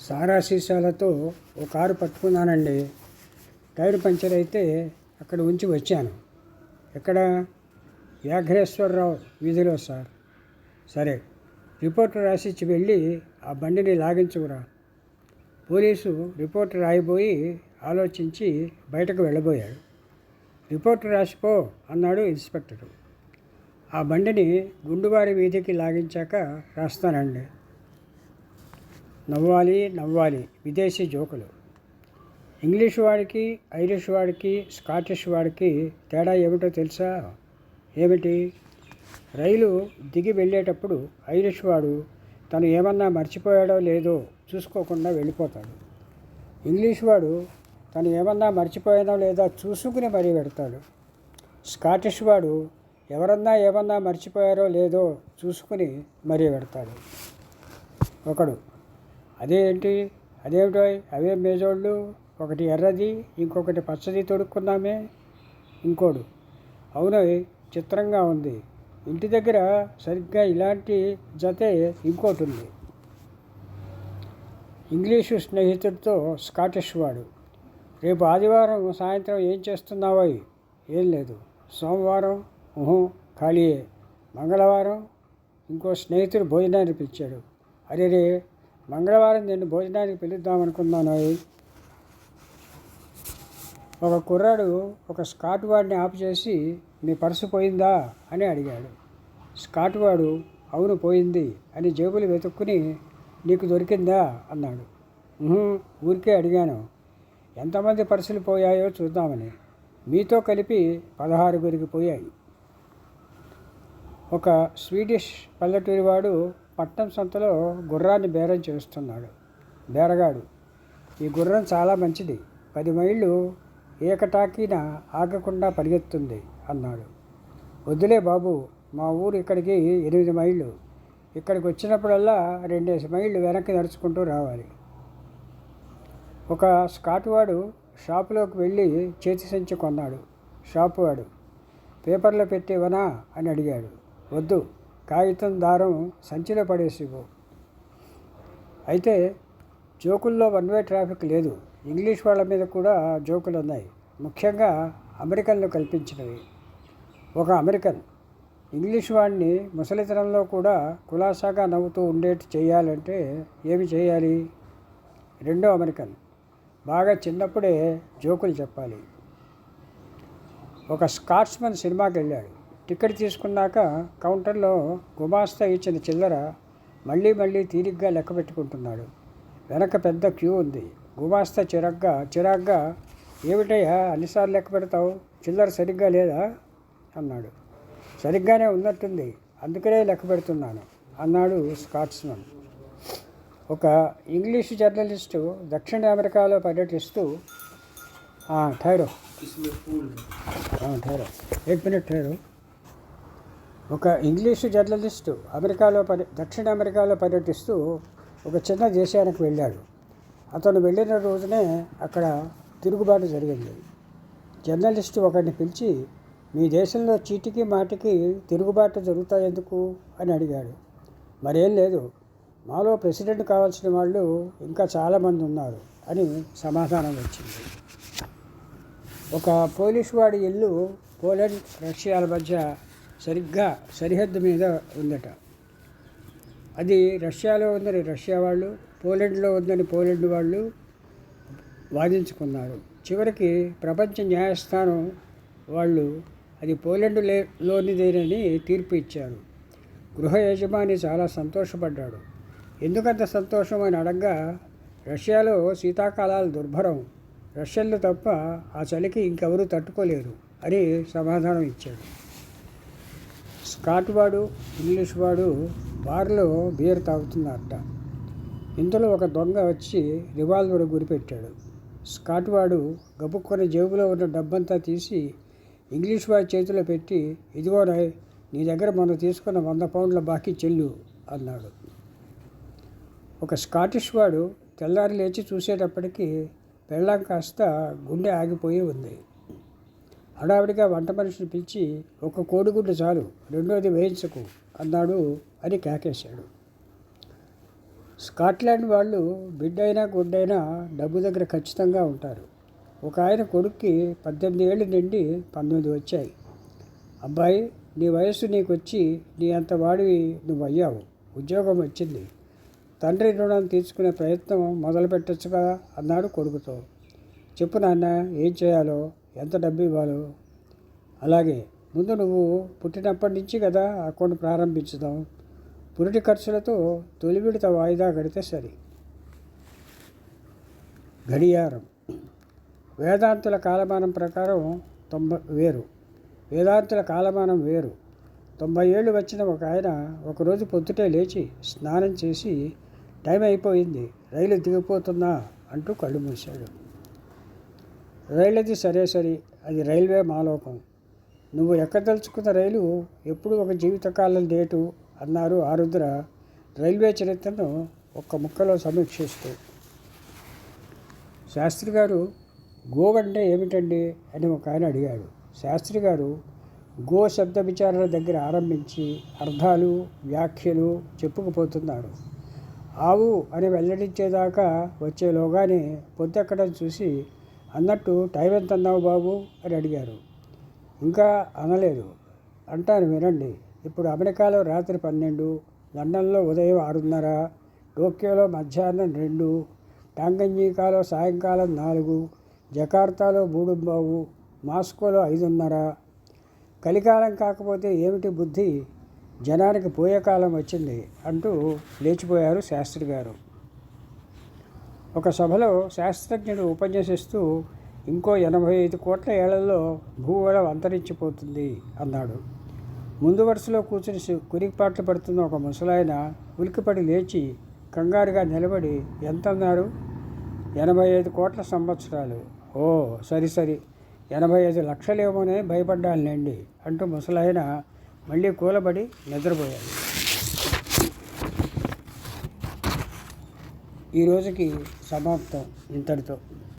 సారా సీసాలతో ఓ కారు పట్టుకున్నానండి. టైర్ పంచర్ అయితే అక్కడ ఉంచి వచ్చాను. ఎక్కడ? వ్యాఘ్రేశ్వరరావు వీధిలో సార్. సరే రిపోర్ట్ రాసిచ్చి వెళ్ళి ఆ బండిని లాగించుకురా. పోలీసు రిపోర్ట్ రాయిపోయి ఆలోచించి బయటకు వెళ్ళబోయాడు. రిపోర్ట్ రాసిపో అన్నాడు ఇన్స్పెక్టరు. ఆ బండిని గుండువారి వీధికి లాగించాక రాస్తానండి. నవ్వాలి నవ్వాలి. విదేశీ జోకులు. ఇంగ్లీష్ వాడికి ఐరిష్ వాడికి స్కాటిష్ వాడికి తేడా ఏమిటో తెలుసా? ఏమిటి? రైలు దిగి వెళ్ళేటప్పుడు ఐరిష్ వాడు తను ఏమన్నా మర్చిపోయాడో లేదో చూసుకోకుండా వెళ్ళిపోతాడు. ఇంగ్లీష్ వాడు తను ఏమన్నా మర్చిపోయానో లేదో చూసుకుని మరీ పెడతాడు స్కాటిష్ వాడు ఎవరన్నా ఏమన్నా మర్చిపోయారో లేదో చూసుకుని మరీ పెడతాడు ఒకడు అదేంటి అదేమిటో? అవే మేజోళ్ళు. ఒకటి ఎర్రది ఇంకొకటి పచ్చది తొడుక్కున్నామే ఇంకోడు. అవును చిత్రంగా ఉంది. ఇంటి దగ్గర సరిగ్గా ఇలాంటి జతే ఇంకోటి ఉంది ఇంగ్లీషు స్నేహితుడితో స్కాటిష్ వాడు. రేపు ఆదివారం సాయంత్రం ఏం చేస్తున్నావో ఏం లేదు. సోమవారం ఊహు ఖాళీయే. మంగళవారం ఇంకో స్నేహితుడు భోజనానికి పిలిచాడు. అరే రే మంగళవారం నేను భోజనానికి పిలుద్దామనుకున్నాను ఒక కుర్రాడు ఒక స్కాట్ వాడిని ఆపు చేసి నీ పర్సు పోయిందా? అని అడిగాడు. స్కాట్ వాడు అవును పోయింది అని జేబులు వెతుక్కుని నీకు దొరికిందా? అన్నాడు. ఊరికే అడిగాను. ఎంతమంది పర్సులు పోయాయో చూద్దామని. మీతో కలిపి పదహారుగురికి పోయాయి. ఒక స్వీడిష్ పల్లెటూరి వాడు పట్నం సంతలో గుర్రాన్ని బేరం చేస్తున్నాడు. బేరగాడు ఈ గుర్రం చాలా మంచిది. పది మైళ్ళు ఏకటాకీన ఆగకుండా పరిగెత్తుంది అన్నాడు. వద్దులే బాబు మా ఊరు ఇక్కడికి ఎనిమిది మైళ్ళు. ఇక్కడికి వచ్చినప్పుడల్లా రెండేసి మైళ్ళు వెనక్కి నడుచుకుంటూ రావాలి. ఒక స్కాటువాడు షాపులోకి వెళ్ళి చేతి సంచి కొన్నాడు. షాపువాడు పేపర్లో పెట్టేవనా? అని అడిగాడు. వద్దు కాగితం దారం సంచిలో పడేసిపో అయితే జోకుల్లో వన్ వే ట్రాఫిక్ లేదు. ఇంగ్లీష్ వాళ్ళ మీద కూడా జోకులు ఉన్నాయి ముఖ్యంగా అమెరికన్లు కల్పించినవి. ఒక అమెరికన్ ఇంగ్లీష్ వాడిని ముసలితనంలో కూడా కులాసాగా నవ్వుతూ ఉండేట్టు చేయాలంటే ఏమి చేయాలి? రెండో అమెరికన్ బాగా చిన్నప్పుడే జోకులు చెప్పాలి. ఒక స్కాట్స్మన్ సినిమాకి వెళ్ళాడు టికెట్ తీసుకున్నాక కౌంటర్లో గుమాస్తా ఇచ్చిన చిల్లర మళ్ళీ మళ్ళీ తీరిగ్గా లెక్క పెట్టుకుంటున్నాడు. వెనక పెద్ద క్యూ ఉంది. గుమాస్తా చిరాగ్గా చిరాగ్గా ఏమిటయ్యా అన్నిసార్లు లెక్క పెడతావు? చిల్లర సరిగ్గా లేదా? అన్నాడు. సరిగ్గానే ఉన్నట్టుంది. అందుకనే లెక్క పెడుతున్నాను అన్నాడు స్కాట్స్మన్. ఒక ఇంగ్లీష్ జర్నలిస్టు దక్షిణ అమెరికాలో పర్యటిస్తూ ఠైరో ఠైరో ఎయిట్ మినిట్ ఠైరో ఒక ఇంగ్లీషు జర్నలిస్టు అమెరికాలో పర్య దక్షిణ అమెరికాలో పర్యటిస్తూ ఒక చిన్న దేశానికి వెళ్ళాడు. అతను వెళ్ళిన రోజునే అక్కడ తిరుగుబాటు జరిగింది. జర్నలిస్టు ఒకరిని పిలిచి మీ దేశంలో చీటికి మాటికి తిరుగుబాటు జరుగుతాయెందుకు అని అడిగాడు. మరేం లేదు. మాలో ప్రెసిడెంట్ కావాల్సిన వాళ్ళు ఇంకా చాలామంది ఉన్నారు అని సమాధానం వచ్చింది. ఒక పోలీసు వాడి ఇల్లు పోలాండ్ రష్యాల మధ్య సరిగ్గా సరిహద్దు మీద ఉందట. అది రష్యాలో ఉందని రష్యా వాళ్ళు పోలెండ్లో ఉందని పోలెండ్ వాళ్ళు వాదించుకున్నారు. చివరికి ప్రపంచ న్యాయస్థానం వాళ్ళు అది పోలెండ్ లే లోనిదేనని తీర్పు ఇచ్చారు. గృహ యజమాని చాలా సంతోషపడ్డాడు. ఎందుకంత సంతోషం అని అడగ్గా రష్యాలో శీతాకాలాలు దుర్భరం. రష్యన్లు తప్ప ఆ చలికి ఇంకెవరూ తట్టుకోలేరు అని సమాధానం ఇచ్చాడు. స్కాట్ వాడు ఇంగ్లీష్ వాడు బార్లో బీర్ తాగుతున్నారట. ఇంతలో ఒక దొంగ వచ్చి రివాల్వర్ గురిపెట్టాడు. స్కాట్ వాడు గబుక్కొని జేబులో ఉన్న డబ్బంతా తీసి ఇంగ్లీష్ వాడి చేతిలో పెట్టి ఇదిగో రాయ్ నీ దగ్గర మొన్న తీసుకున్న వంద పౌండ్ల బాకీ చెల్లు అన్నాడు. ఒక స్కాటిష్ వాడు తెల్లారి లేచి చూసేటప్పటికి పెళ్ళాం కాస్త గుండె ఆగిపోయి ఉంది. హడావిడిగా వంట మనిషిని పిలిచి ఒక కోడిగుడ్డు చాలు రెండోది వేయించకు అన్నాడు అని కేకేశాడు. స్కాట్లాండ్ వాళ్ళు బిడ్డైనా గుడ్డైనా డబ్బు దగ్గర ఖచ్చితంగా ఉంటారు. ఒక ఆయన కొడుక్కి పద్దెనిమిది ఏళ్ళు నిండి పంతొమ్మిది వచ్చాయి. అబ్బాయి నీ వయస్సు నీకు వచ్చి నీ అంత వాడివి నువ్వు అయ్యావు ఉద్యోగం వచ్చింది. తండ్రి రుణం తీర్చుకునే ప్రయత్నం మొదలు పెట్టచ్చుగా అన్నాడు కొడుకుతో. చెప్పు నాన్న ఏం చేయాలో? ఎంత డబ్బు ఇవ్వాలో. అలాగే ముందు నువ్వు పుట్టినప్పటి నుంచి కదా అకౌంట్ ప్రారంభించుదాం. పురిటి ఖర్చులతో తొలి విడత వాయిదా కడితే సరి. గడియారం. వేదాంతుల కాలమానం ప్రకారం తొంభై వేరు. వేదాంతుల కాలమానం వేరు. తొంభై ఏళ్ళు వచ్చిన ఒక ఆయన ఒకరోజు పొద్దుటే లేచి స్నానం చేసి టైం అయిపోయింది. రైలు దిగిపోతుందా అంటూ కళ్ళు మూశాడు. రైలది సరే సరి. అది రైల్వే మాలోకం. నువ్వు ఎక్కదలుచుకున్న రైలు ఎప్పుడు ఒక జీవితకాలం డేటు అన్నారు ఆరుద్ర. రైల్వే చరిత్రను ఒక్క ముక్కలో సమీక్షిస్తూ. శాస్త్రి గారు గో అంటే ఏమిటండి అని ఒక ఆయన అడిగాడు. శాస్త్రి గారు గో శబ్ద విచారణ దగ్గర ఆరంభించి అర్థాలు వ్యాఖ్యలు చెప్పుకుపోతున్నాడు ఆవు అని వెల్లడించేదాకా వచ్చేలోగానే పొద్దెక్కడం చూసి అన్నట్టు టైం ఎంత అన్నావు బాబు అని అడిగారు. ఇంకా అనలేదు. అంటాను వినండి. ఇప్పుడు అమెరికాలో రాత్రి పన్నెండు లండన్లో ఉదయం ఆరున్నర టోక్యోలో మధ్యాహ్నం రెండు టాంగంజీకాలో సాయంకాలం నాలుగు జకార్తాలో మూడు బావు మాస్కోలో ఐదున్నర. కలికాలం కాకపోతే ఏమిటి బుద్ధి? జనానికి పోయే కాలం వచ్చింది అంటూ లేచిపోయారు శాస్త్రి గారు. ఒక సభలో శాస్త్రజ్ఞుడు ఉపన్యసిస్తూ ఇంకో ఎనభై ఐదు కోట్ల ఏళ్ళలో భూగోళం అంతరించిపోతుంది అన్నాడు. ముందు వరుసలో కూర్చుని కురికిపాట్లు పడుతున్న ఒక ముసలాయన ఉలికిపడి లేచి కంగారుగా నిలబడి ఎంత అన్నారు? ఎనభై ఐదు కోట్ల సంవత్సరాలు. ఓ సరి సరి. ఎనభై ఐదు లక్షలేమోనే భయపడ్డానులేండి అంటూ ముసలాయన మళ్ళీ కూలబడి నిద్రపోయాడు. ఈ రోజుకి సమాప్తం ఇంతటితో.